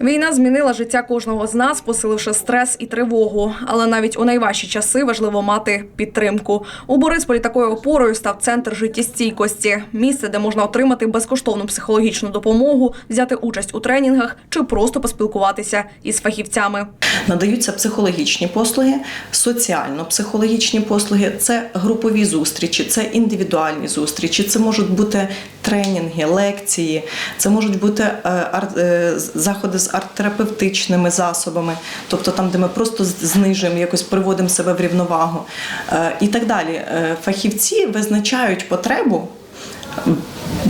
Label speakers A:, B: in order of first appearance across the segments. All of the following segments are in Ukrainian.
A: Війна змінила життя кожного з нас, посиливши стрес і тривогу. Але навіть у найважчі часи важливо мати підтримку. У Борисполі такою опорою став центр життєстійкості, місце, де можна отримати безкоштовну психологічну допомогу, взяти участь у тренінгах чи просто поспілкуватися із фахівцями.
B: Надаються психологічні послуги, соціально-психологічні послуги, це групові зустрічі, це індивідуальні зустрічі, це можуть бути тренінги, лекції, це можуть бути е, е, заходи з арт-терапевтичними засобами, тобто там, де ми просто знижуємо, якось приводимо себе в рівновагу е, і так далі. Фахівці визначають потребу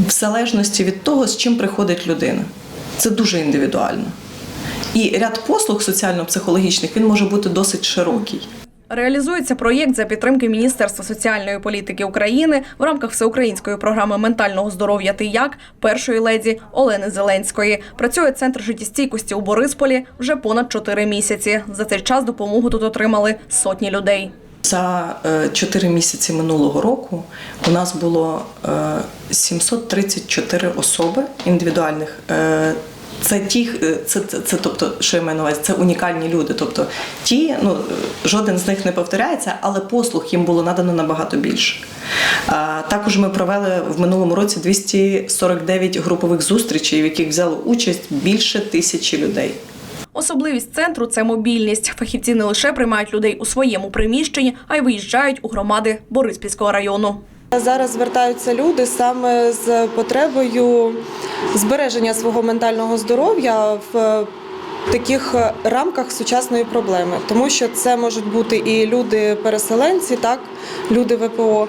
B: в залежності від того, з чим приходить людина. Це дуже індивідуально. І ряд послуг соціально-психологічних він може бути досить широкий.
A: Реалізується проєкт за підтримки Міністерства соціальної політики України в рамках всеукраїнської програми ментального здоров'я «Ти як» першої леді Олени Зеленської. Працює центр життєстійкості у Борисполі вже понад чотири місяці. За цей час допомогу тут отримали сотні людей.
B: За е, 4 місяці минулого року у нас було е, 734 особи індивідуальних. Це ті, е, це, це, це, тобто, що я маю на увазі, це унікальні люди. Тобто ті, ну жоден з них не повторяється, але послуг їм було надано набагато більше. А, Також ми провели в минулому році 249 групових зустрічей, в яких взяло участь більше тисячі людей.
A: Особливість центру це мобільність. Фахівці не лише приймають людей у своєму приміщенні, а й виїжджають у громади Бориспільського району.
C: Зараз звертаються люди саме з потребою збереження свого ментального здоров'я в таких рамках сучасної проблеми, тому що це можуть бути і люди-переселенці, так люди ВПО,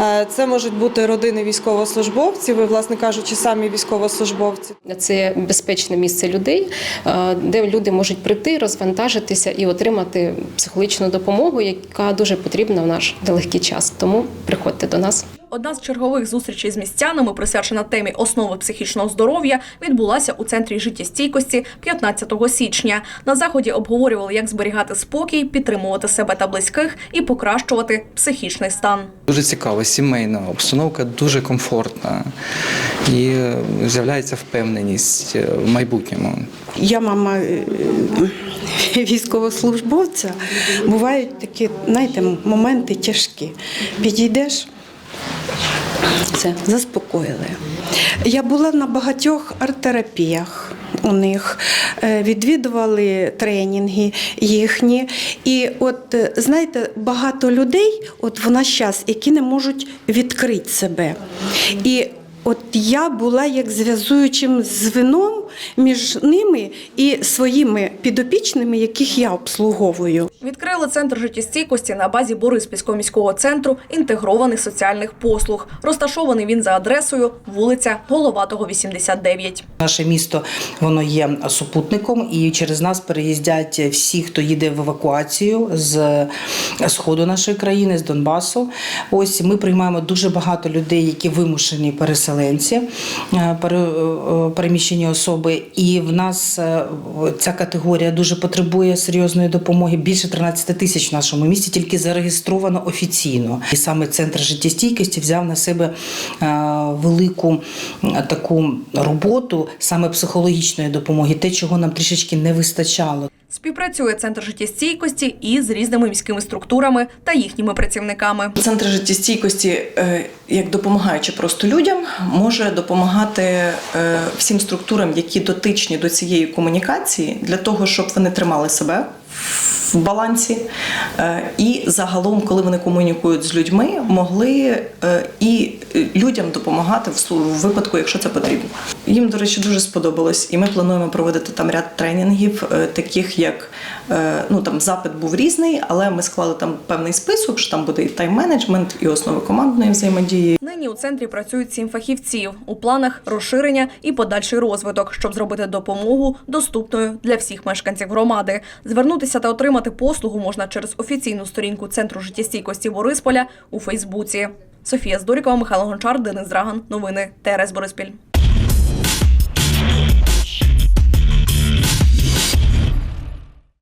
C: е, це можуть бути родини військовослужбовців, і, власне кажучи, самі військовослужбовці.
D: Це безпечне місце людей, е, де люди можуть прийти, розвантажитися і отримати психологічну допомогу, яка дуже потрібна в наш нелегкий час. Тому приходьте до нас.
A: Одна з чергових зустрічей з містянами, присвячена темі основи психічного здоров'я, відбулася у центрі життєстійкості 15 січня. На заході обговорювали, як зберігати спокій, підтримувати себе та близьких і покращувати психічний стан.
E: Дуже цікаво, сімейна обстановка дуже комфортна і е, з'являється впевненість е, в майбутньому.
F: Я мама е, військовослужбовця. Бувають такі, знаєте, моменти тяжкі. Підійдеш, все, заспокоїли. Я була на багатьох арт-терапіях. У них Е, відвідували тренінги їхні. І от е, знаєте, багато людей, от в наш час, які не можуть відкрити себе. І От я була як зв'язуючим звеном між ними і своїми підопічними, яких я обслуговую.
A: Відкрили центр життєстійкості на базі Бориспільського міського центру інтегрованих соціальних послуг. Розташований він за адресою вулиця Головатого, 89.
G: Наше місто воно є супутником, і через нас переїздять всі, хто їде в евакуацію з сходу нашої країни, з Донбасу. Ось ми приймаємо дуже багато людей, які вимушені переселенці, е, пере- е, переміщені особи. І в нас е, ця категорія дуже потребує серйозної допомоги. Більше 13 тисяч в нашому місті тільки зареєстровано офіційно. І саме центр життєстійкості взяв на себе е, велику таку роботу саме психологічної допомоги, те, чого нам трішечки не вистачало.
A: Співпрацює центр життєстійкості із різними міськими структурами та їхніми працівниками.
B: Центр життєстійкості, е, як допомагаючи просто людям, може допомагати всім структурам, які дотичні до цієї комунікації, для того, щоб вони тримали себе в балансі, е, і загалом, коли вони комунікують з людьми, могли е, і людям допомагати в випадку, якщо це потрібно. Їм, до речі, дуже сподобалось, і ми плануємо проводити там ряд тренінгів, е, таких як е, ну там запит був різний, але ми склали там певний список, що там буде і тайм-менеджмент, і основи командної взаємодії.
A: Нині у центрі працюють сім фахівців. У планах розширення і подальший розвиток, щоб зробити допомогу доступною для всіх мешканців громади. Звернутися та отримати послугу можна через офіційну сторінку центру життєстійкості Борисполя у Фейсбуці. Софія Здорікова, Михайло Гончар, Денис Драган. Новини ТРС Бориспіль.